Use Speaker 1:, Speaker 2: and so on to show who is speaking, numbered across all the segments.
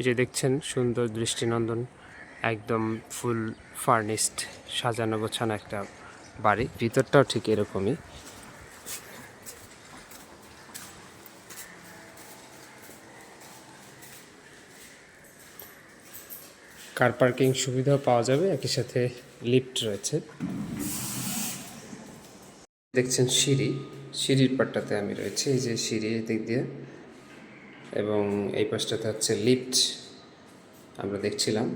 Speaker 1: এই যে দেখছেন, সুন্দর দৃষ্টিনন্দন, একদম ফুল ফার্নিশড, সাজানো গোছানো একটা বাড়ি। ভিতরটাও ঠিক এরকমই। কার পার্কিং সুবিধাও পাওয়া যাবে, একই সাথে লিফট রয়েছে। দেখছেন সিঁড়ি, সিঁড়ির পাটটাতে আমি রয়েছে, এই যে সিঁড়ি দিক দিয়ে। এবং এই পাশটাতে হচ্ছে লিফট আমরা দেখছিলাম।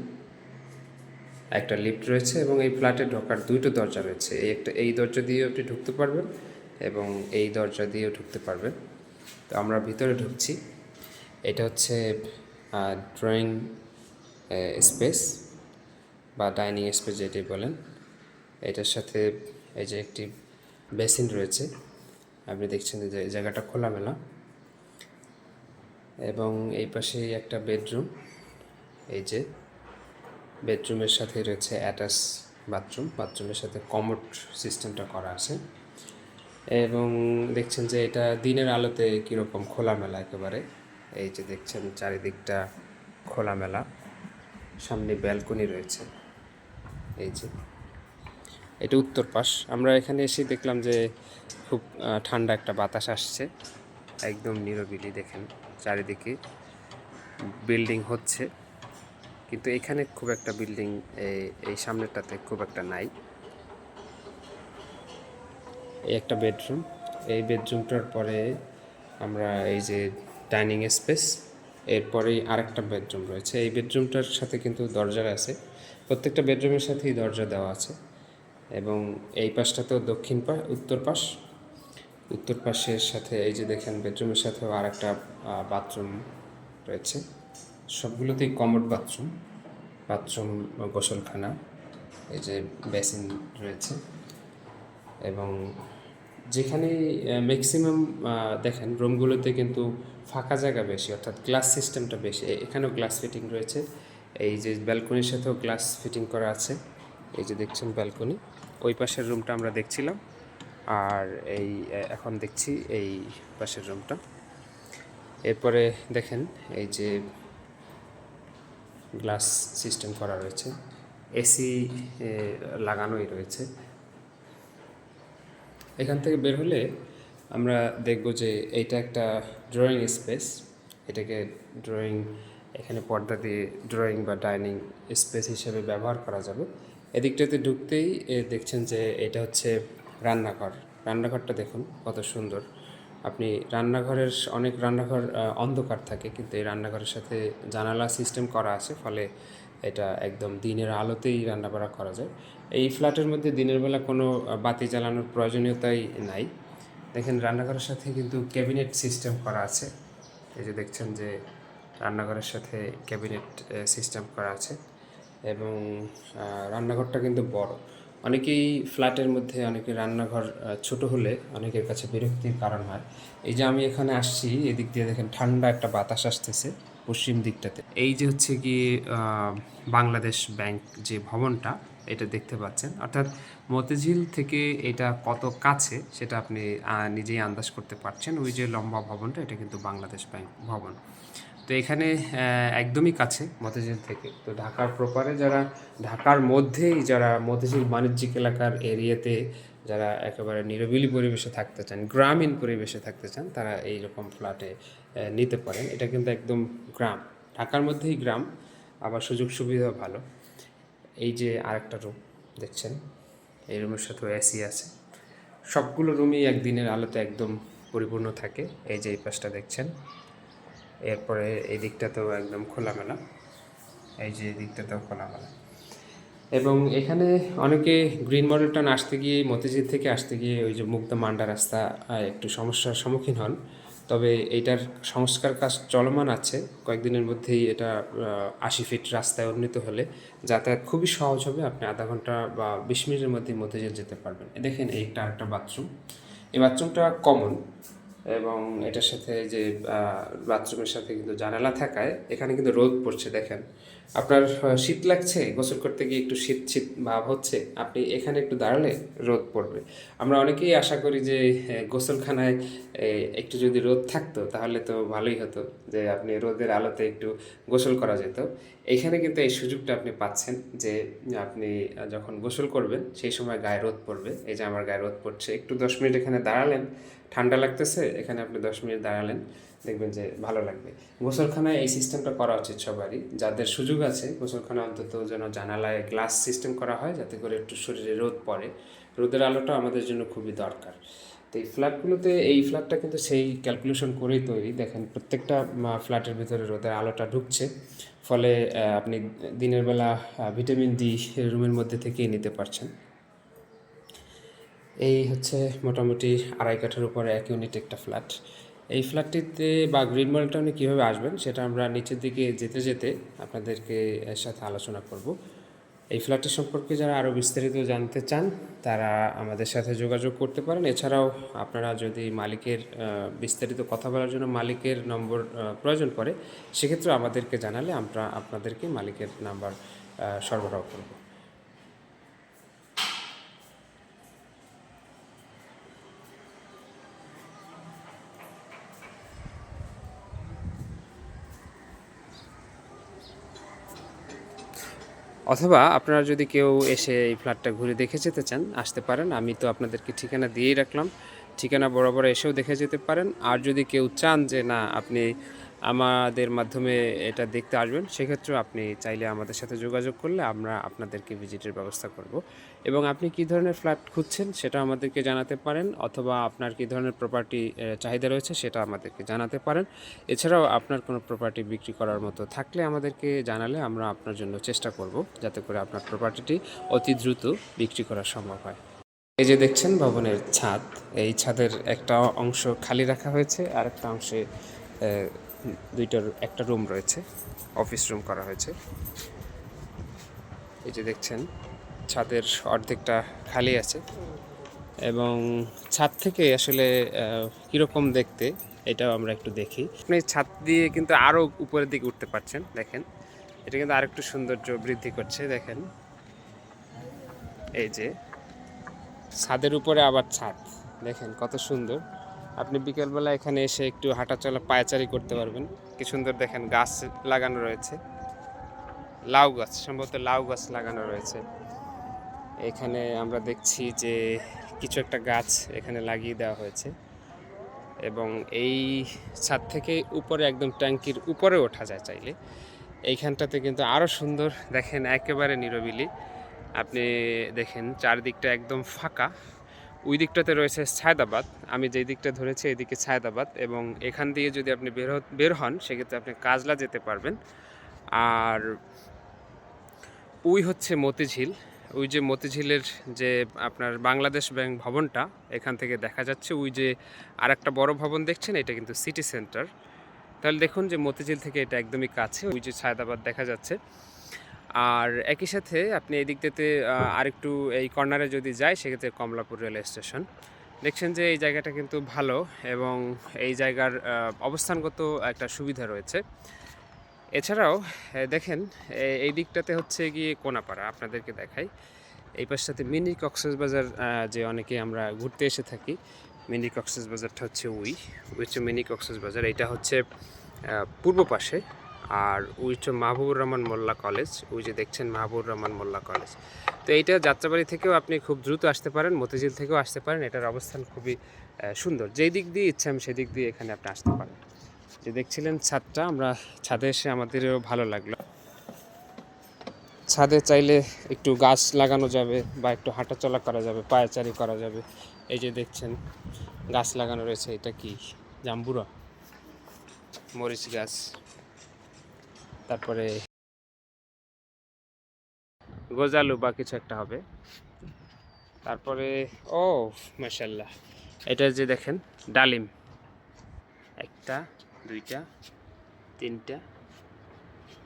Speaker 1: একটা লিফট রয়েছে এবং এই ফ্ল্যাটে ঢোকার দুইটো দরজা রয়েছে। এই একটা, এই দরজা দিয়েও আপনি ঢুকতে পারবেন এবং এই দরজা দিয়েও ঢুকতে পারবেন। তো আমরা ভিতরে ঢুকছি। এটা হচ্ছে ড্রয়িং স্পেস বা ডাইনিং স্পেস যেটি বলেন। এটার সাথে এই যে একটি বেসিন রয়েছে। আপনি দেখছেন যে জায়গাটা খোলামেলা। এবং এই পাশে একটা বেডরুম। এই যে বেডরুমের সাথে রয়েছে অ্যাটাচ বাথরুম। বাথরুমের সাথে কমোড সিস্টেমটা করা আছে। এবং দেখছেন যে এটা দিনের আলোতে কীরকম খোলামেলা একেবারে। এই যে দেখছেন চারিদিকটা খোলামেলা। সামনে ব্যালকনি রয়েছে। এই যে এটা উত্তর পাশ। আমরা এখানে এসে দেখলাম যে খুব ঠান্ডা একটা বাতাস আসছে। একদম নিরবিলি দেখেন। চারিদিকে বিল্ডিং হচ্ছে। কিন্তু এখানে খুব একটা বিল্ডিং এই সামনেরটাতে খুব একটা নাই। এই একটা বেডরুম। এই বেডরুমটার পরে আমরা এই যে ডাইনিং স্পেস, এরপরেই আরেকটা বেডরুম রয়েছে। এই বেডরুমটার সাথে কিন্তু দরজা আছে। প্রত্যেকটা বেডরুমের সাথেই দরজা দেওয়া আছে। এবং এই পাশটাতেও দক্ষিণ পাশ উত্তর পাশ উত্তর পাশের সাথে এই যে দেখেন বেডরুমের সাথেও আরেকটা বাথরুম রয়েছে। সবগুলোতেই কমোড বাথরুম বাথরুম গোসলখানা, এই যে বেসিন রয়েছে। এবং যেখানে ম্যাক্সিমাম দেখেন রুমগুলোতে কিন্তু ফাঁকা জায়গা বেশি, অর্থাৎ গ্লাস সিস্টেমটা বেশি। এখানেও গ্লাস ফিটিং রয়েছে। এই যে ব্যালকনির সাথেও গ্লাস ফিটিং করা আছে। এই যে দেখছেন ব্যালকনি ওই পাশের রুমটা আমরা দেখছিলাম। আর এই এখন দেখছি এই পাশের রুমটা। এরপরে দেখেন এই যে গ্লাস সিস্টেম করা রয়েছে, এসি লাগানোই রয়েছে। এখান থেকে বের হলে আমরা দেখব যে এইটা একটা ড্রয়িং স্পেস এটাকে ড্রয়িং এখানে পর্দা দিয়ে ড্রয়িং বা ডাইনিং স্পেস হিসেবে ব্যবহার করা যাবে। এদিকটাতে ঢুকতেই দেখছেন যে এটা হচ্ছে রান্নাঘর। রান্নাঘরটা দেখুন, কত সুন্দর। আপনি রান্নাঘরের অনেক রান্নাঘর অন্ধকার থাকে, কিন্তু এই রান্নাঘরের সাথে জানালা সিস্টেম করা আছে, ফলে এটা একদম দিনের আলোতেই রান্নাবাড়া করা যায়। এই ফ্ল্যাটের মধ্যে দিনের বেলা কোনো বাতি জ্বালানোর প্রয়োজনীয়তাই নাই। দেখেন, রান্নাঘরের সাথে কিন্তু ক্যাবিনেট সিস্টেম করা আছে। এই যে দেখছেন যে, রান্নাঘরের সাথে ক্যাবিনেট সিস্টেম করা আছে। এবং রান্নাঘরটা কিন্তু বড়। অনেকেই ফ্ল্যাটের মধ্যে, অনেকে রান্নাঘর ছোট হলে অনেকের কাছে বিরক্তির কারণ হয়। এই যে আমি এখানে আসছি, এদিক দিয়ে দেখেন ঠান্ডা একটা বাতাস আসতেছে পশ্চিম দিকটাতে। এই যে হচ্ছে কি বাংলাদেশ ব্যাংক যে ভবনটা, এটা দেখতে পাচ্ছেন। অর্থাৎ মতিঝিল থেকে এটা কত কাছে, সেটা আপনি নিজেই আন্দাজ করতে পারছেন। ওই যে লম্বা ভবনটা, এটা কিন্তু বাংলাদেশ ব্যাংক ভবন। তো এখানে একদমই কাছে মতিঝিল থেকে। তো ঢাকার প্রপারে যারা, ঢাকার মধ্যেই যারা মতিঝিল বাণিজ্যিক এলাকার এরিয়াতে যারা একেবারে নিরবিলি পরিবেশে থাকতে চান, গ্রামীণ পরিবেশে থাকতে চান, তারা এই রকম ফ্ল্যাটে নিতে পারেন। এটা কিন্তু একদম গ্রাম। ঢাকার মধ্যেই গ্রাম, আবার সুযোগ সুবিধা ভালো। এই যে আরেকটা রুম দেখছেন, এই রুমের সাথেও এসি আছে। সবগুলো রুমই একদিনের আলোতে একদম পরিপূর্ণ থাকে। এই যে এই পাশটা দেখছেন এরপরে এই দিকটাতেও একদম খোলামেলা। এই যে এই দিকটা দিকটাতেও খোলামেলা। এবং এখানে অনেকে গ্রিন মডেল টাউন আসতে গিয়ে, মতিঝিল থেকে আসতে গিয়ে ওই যে মুক্ত মান্ডা রাস্তা একটু সমস্যার সম্মুখীন হন। তবে এইটার সংস্কার কাজ চলমান আছে। কয়েকদিনের মধ্যেই এটা আশি ফিট রাস্তায় উন্নীত হলে যাতায়াত খুবই সহজ হবে। আপনি আধা ঘণ্টা বা বিশ মিনিটের মধ্যে মতিঝিল যেতে পারবেন। দেখেন এইটা একটা বাথরুম। এই বাথরুমটা কমন। এবং এটার সাথে যে বাথরুমের সাথে কিন্তু জানালা থাকায় এখানে কিন্তু রোদ পড়ছে, দেখেন। আপনার শীত লাগছে, গোসল করতে গিয়ে একটু শীত শীত ভাব হচ্ছে, আপনি এখানে একটু দাঁড়ালে রোদ পড়বে। আমরা অনেকেই আশা করি যে গোসলখানায় একটু যদি রোদ থাকতো, তাহলে তো ভালোই হতো যে, আপনি রোদের আলোতে একটু গোসল করা যেত। এখানে কিন্তু এই সুযোগটা আপনি পাচ্ছেন যে, আপনি যখন গোসল করবেন, সেই সময় গায়ে রোদ পড়বে। এই যে, আমার গায়ে রোদ পড়ছে। একটু দশ মিনিট এখানে দাঁড়ালেন ঠান্ডা লাগতেছে, এখানে আপনি দশ মিনিট দাঁড়ালেন, দেখবেন যে ভালো লাগবে। গোসলখানায় এই সিস্টেমটা করা উচিত সবারই। যাদের সুযোগ আছে, গোসলখানা অন্তত যেন জানালায় গ্লাস সিস্টেম করা হয়, যাতে করে একটু শরীরে রোদ পড়ে। রোদের আলোটা আমাদের জন্য খুবই দরকার। তো এই ফ্ল্যাটগুলোতে, এই ফ্ল্যাটটা কিন্তু সেই ক্যালকুলেশন করেই তৈরি। দেখেন, প্রত্যেকটা ফ্ল্যাটের ভিতরে রোদের আলোটা ঢুকছে। ফলে আপনি দিনের বেলা ভিটামিন ডি রুমের মধ্যে থেকেই নিতে পারছেন। এই হচ্ছে মোটামুটি আড়াই কাঠার উপরে এক ইউনিট একটা ফ্ল্যাট এই ফ্ল্যাটটিতে বা গ্রিন মলটাউনে কীভাবে আসবেন সেটা আমরা নিচের দিকে যেতে যেতে আপনাদেরকে এর সাথে আলোচনা করব। এই ফ্ল্যাটের সম্পর্কে যারা আরও বিস্তারিত জানতে চান, তারা আমাদের সাথে যোগাযোগ করতে পারেন। এছাড়াও আপনারা যদি মালিকের বিস্তারিত কথা বলার জন্য মালিকের নম্বর প্রয়োজন পড়ে, সেক্ষেত্রে আমাদেরকে জানালে আমরা আপনাদেরকে মালিকের নাম্বার সরবরাহ করব। অথবা আপনারা যদি কেউ এসে এই ফ্ল্যাটটা ঘুরে দেখে যেতে চান, আসতে পারেন। আমি তো আপনাদেরকে ঠিকানা দিয়েই রাখলাম। ঠিকানা বরাবর এসেও দেখে যেতে পারেন। আর যদি কেউ চান যে, না, আপনি আমাদের মাধ্যমে এটা দেখতে আসবেন। সেক্ষেত্রেও আপনি চাইলে আমাদের সাথে যোগাযোগ করলে আমরা আপনাদেরকে ভিজিটের ব্যবস্থা করব। এবং আপনি কী ধরনের ফ্ল্যাট খুঁজছেন সেটা আমাদেরকে জানাতে পারেন, অথবা আপনার কী ধরনের প্রপার্টি চাহিদা রয়েছে সেটা আমাদেরকে জানাতে পারেন। এছাড়াও আপনার কোনো প্রপার্টি বিক্রি করার মতো থাকলে আমাদেরকে জানালে আমরা আপনার জন্য চেষ্টা করব, যাতে করে আপনার প্রপার্টিটি অতি দ্রুত বিক্রি করা সম্ভব হয়। এই যে দেখছেন ভবনের ছাদ, এই ছাদের একটা অংশ খালি রাখা হয়েছে আর একটা অংশে দুইটার একটা রুম রয়েছে, অফিস রুম করা হয়েছে। এই যে দেখছেন, ছাদের অর্ধেকটা খালি আছে এবং ছাদ থেকে আসলে কীরকম দেখতে, এটাও আমরা একটু দেখি। আপনি ছাদ দিয়ে কিন্তু আরও উপরের দিকে উঠতে পারছেন, দেখেন। এটা কিন্তু আরেকটু সৌন্দর্য বৃদ্ধি করছে, দেখেন। এই যে, ছাদের উপরে আবার ছাদ, দেখেন কত সুন্দর। আপনি বিকেলবেলা এখানে এসে একটু হাঁটাচলা, পায়চারি করতে পারবেন। কি সুন্দর দেখেন গাছ লাগানো রয়েছে। লাউ গাছ, সম্ভবত লাউ গাছ লাগানো রয়েছে। এখানে আমরা দেখছি যে কিছু একটা গাছ এখানে লাগিয়ে দেওয়া হয়েছে এবং এই ছাদ থেকে উপরে একদম ট্যাঙ্কির উপরে ওঠা যায় চাইলে। এইখানটাতে কিন্তু আরও সুন্দর দেখেন একেবারে নিরবিলি। আপনি দেখেন চারদিকটা একদম ফাঁকা। ওই দিকটাতে রয়েছে ছায়দাবাদ। আমি যেই দিকটা ধরেছি এদিকে ছায়দাবাদ এবং এখান দিয়ে যদি আপনি বের বের হন, সেক্ষেত্রে আপনি কাজলা যেতে পারবেন। আর ওই হচ্ছে মতিঝিল। ওই যে মতিঝিলের যে আপনার বাংলাদেশ ব্যাংক ভবনটা, এখান থেকে দেখা যাচ্ছে। ওই যে আর একটা বড় ভবন দেখছেন, এটা কিন্তু সিটি সেন্টার। তাহলে দেখুন যে মতিঝিল থেকে এটা একদমই কাছে, ওই যে ছায়দাবাদ দেখা যাচ্ছে। আর একই সাথে আপনি এই দিকটাতে আরেকটু এই কর্নারে যদি যায় সেক্ষেত্রে কমলাপুর রেল স্টেশন দেখছেন যে এই জায়গাটা কিন্তু ভালো এবং এই জায়গার অবস্থানগত একটা সুবিধা রয়েছে। এছাড়াও দেখেন এই দিকটাতে হচ্ছে গিয়ে কোনাপাড়া, আপনাদেরকে দেখাই। এই পাশটাতে মিনি কক্সবাজার যে অনেকে আমরা ঘুরতে এসে থাকি, মিনি কক্সবাজারটা হচ্ছে উই হচ্ছে মিনি কক্সবাজার। এটা হচ্ছে পূর্ব পাশে। আর হচ্ছে মাহবুবুর রহমান মোল্লা কলেজ, ওই যে দেখছেন মাহবুবুর রহমান মোল্লা কলেজ। তো এইটা যাত্রাবাড়ি থেকেও আপনি খুব দ্রুত আসতে পারেন, মতিঝিল থেকেও আসতে পারেন, এটার অবস্থান খুবই সুন্দর। যেই দিক দিয়ে ইচ্ছা আমি সেদিক দিয়ে এখানে আপনি আসতে পারেন। যে দেখছিলেন ছাদটা, আমরা ছাদে এসে আমাদেরও ভালো লাগল। ছাদে চাইলে একটু গাছ লাগানো যাবে বা একটু হাঁটাচলা করা যাবে, পায়াচারি করা যাবে। এই যে দেখছেন, গাছ লাগানো রয়েছে, এটা কি? জাম্বুরা। মরিচ গাছ। তারপরে গোজালু বা কিছু একটা হবে। তারপরে, ও মাশাল্লাহ এটা যে দেখেন, ডালিম। একটা, দুইটা, তিনটা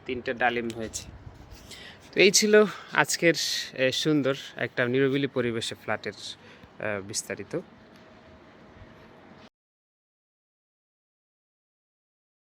Speaker 1: তিনটা ডালিম হয়েছে। তো এই ছিল আজকের সুন্দর একটা নিরবিলি পরিবেশে ফ্ল্যাটের বিস্তারিত।